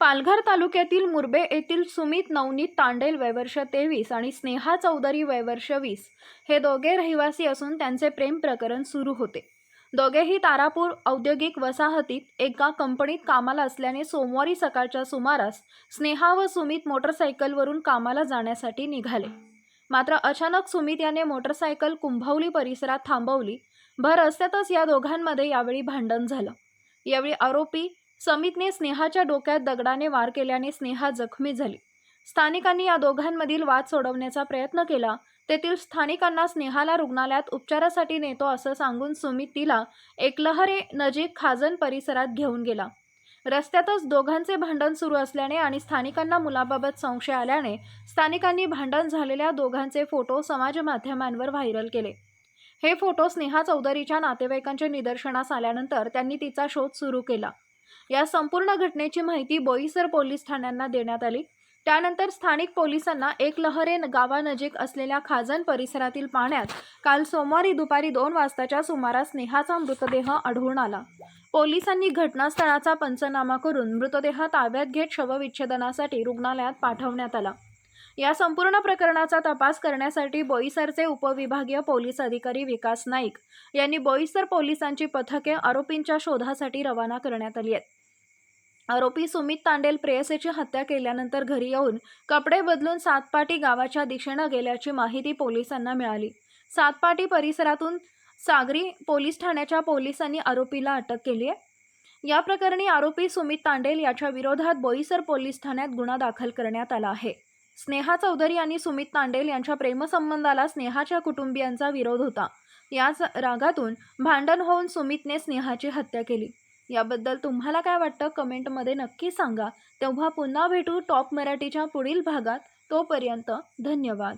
पालघर तालुक्यातील मुरबे येथील सुमित नवनीत तांडेल वयवर्ष तेवीस आणि स्नेहा चौधरी वयवर्ष वीस हे दोघे रहिवासी असून त्यांचे प्रेम प्रकरण सुरू होते. दोघेही तारापूर औद्योगिक वसाहतीत एका कंपनीत कामाला असल्याने सोमवारी सकाळच्या सुमारास स्नेहा व सुमित मोटरसायकलवरून कामाला जाण्यासाठी निघाले. मात्र अचानक सुमित याने मोटरसायकल कुंभवली परिसरात थांबवली. भर रस्त्यातच या दोघांमध्ये यावेळी भांडण झालं. यावेळी आरोपी समितने स्नेहाच्या डोक्यात दगडाने वार केल्याने स्नेहा जखमी झाली. स्थानिकांनी या दोघांमधील वाद सोडवण्याचा प्रयत्न केला. तेथील स्थानिकांना स्नेहाला रुग्णालयात उपचारासाठी नेतो असं सांगून सुमित तिला एकलहरे नजीक खाजन परिसरात घेऊन गेला. रस्त्यातच दोघांचे भांडण सुरू असल्याने आणि स्थानिकांना मुलाबाबत संशय आल्याने स्थानिकांनी भांडण झालेल्या दोघांचे फोटो समाज माध्यमांवर व्हायरल केले. हे फोटो स्नेहा चौधरीच्या नातेवाईकांच्या निदर्शनास आल्यानंतर त्यांनी तिचा शोध सुरू केला. या संपूर्ण घटनेची माहिती बोईसर पोलीस ठाण्यांना देण्यात आली. त्यानंतर स्थानिक पोलिसांना एक लहरे गावानजीक असलेल्या खाजन परिसरातील पाण्यात काल सोमवारी दुपारी दोन वाजताच्या सुमारास नेहाचा मृतदेह आढळून आला. पोलिसांनी घटनास्थळाचा पंचनामा करून मृतदेह ताब्यात घेत शवविच्छेदनासाठी रुग्णालयात पाठवण्यात आला. या संपूर्ण प्रकरणाचा तपास करण्यासाठी बोईसरचे उपविभागीय पोलीस अधिकारी विकास नाईक यांनी बोईसर पोलिसांची पथके आरोपींच्या शोधासाठी रवाना करण्यात आली आहेत. आरोपी सुमित तांडेल प्रेयसेची हत्या केल्यानंतर घरी येऊन कपडे बदलून सातपाटी गावाच्या दिशेनं गेल्याची माहिती पोलिसांना मिळाली. सातपाटी परिसरातून सागरी पोलीस ठाण्याच्या पोलिसांनी आरोपीला अटक केली आहे. या प्रकरणी आरोपी सुमित तांडेल याच्या विरोधात बोईसर पोलीस ठाण्यात गुन्हा दाखल करण्यात आला आहे. स्नेहा चौधरी आणि सुमित तांडेल यांच्या प्रेमसंबंधाला स्नेहाच्या कुटुंबियांचा विरोध होता. याच रागातून भांडण होऊन सुमितने स्नेहाची हत्या केली. याबद्दल तुम्हाला काय वाटतं? कमेंटमध्ये नक्की सांगा. तेव्हा पुन्हा भेटू टॉप मराठीच्या पुढील भागात. तोपर्यंत धन्यवाद.